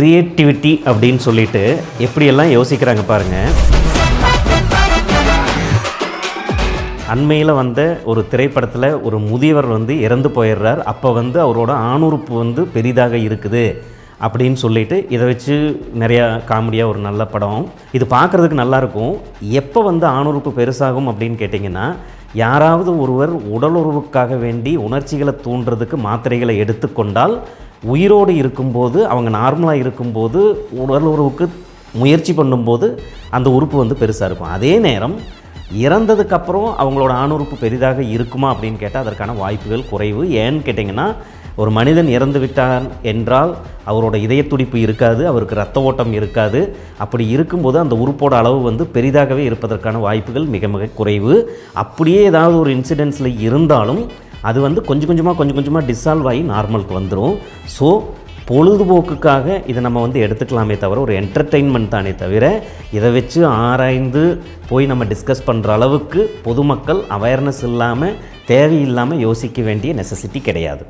Creativity அப்படின்னு சொல்லிட்டு எப்படியெல்லாம் யோசிக்கிறாங்க பாருங்கள் அண்மையில் வந்த ஒரு திரைப்படத்தில் ஒரு முதியவர் வந்து இறந்து போயிடுறார். அப்போ வந்து அவரோட ஆணுறுப்பு வந்து பெரிதாக இருக்குது அப்படின்னு சொல்லிட்டு இதை வச்சு நிறையா காமெடியாக ஒரு நல்ல படம். இது பார்க்குறதுக்கு நல்லாயிருக்கும் எப்போ வந்து ஆணுறுப்பு பெருசாகும் அப்படின்னு கேட்டிங்கன்னா யாராவது ஒருவர் உடலுறவுக்காக வேண்டி உணர்ச்சிகளை தூண்டுறதுக்கு மாத்திரைகளை எடுத்துக்கொண்டால் உயிரோடு இருக்கும்போது அவங்க நார்மலாக இருக்கும்போது உடலுறவுக்கு முயற்சி பண்ணும்போது அந்த உறுப்பு வந்து பெருசாக இருக்கும். அதே நேரம் இறந்ததுக்கப்புறம் அவங்களோட ஆணுறுப்பு பெரிதாக இருக்குமா அப்படின்னு கேட்டால் அதற்கான வாய்ப்புகள் குறைவு. ஏன்னு கேட்டிங்கன்னா ஒரு மனிதன் இறந்து விட்டார் என்றால் அவரோட இதய துடிப்பு இருக்காது அவருக்கு ரத்த ஓட்டம் இருக்காது. அப்படி இருக்கும்போது அந்த உறுப்போட அளவு வந்து பெரிதாகவே இருப்பதற்கான வாய்ப்புகள் மிக மிக குறைவு. அப்படியே ஏதாவது ஒரு இன்சிடென்ட்ஸில் இருந்தாலும் அது வந்து கொஞ்சம் கொஞ்சமாக கொஞ்சம் கொஞ்சமாக டிசால்வ் ஆகி நார்மலுக்கு வந்துடும் ஸோ பொழுதுபோக்குக்காக இதை நம்ம வந்து எடுத்துக்கலாமே தவிர ஒரு என்டர்டெயின்மெண்ட் தானே தவிர இதை வச்சு ஆராய்ந்து போய் நம்ம டிஸ்கஸ் பண்ணுற அளவுக்கு பொதுமக்கள் அவேர்னஸ் இல்லாமல் தேவையில்லாமல் யோசிக்க வேண்டிய நெசசிட்டி கிடையாது.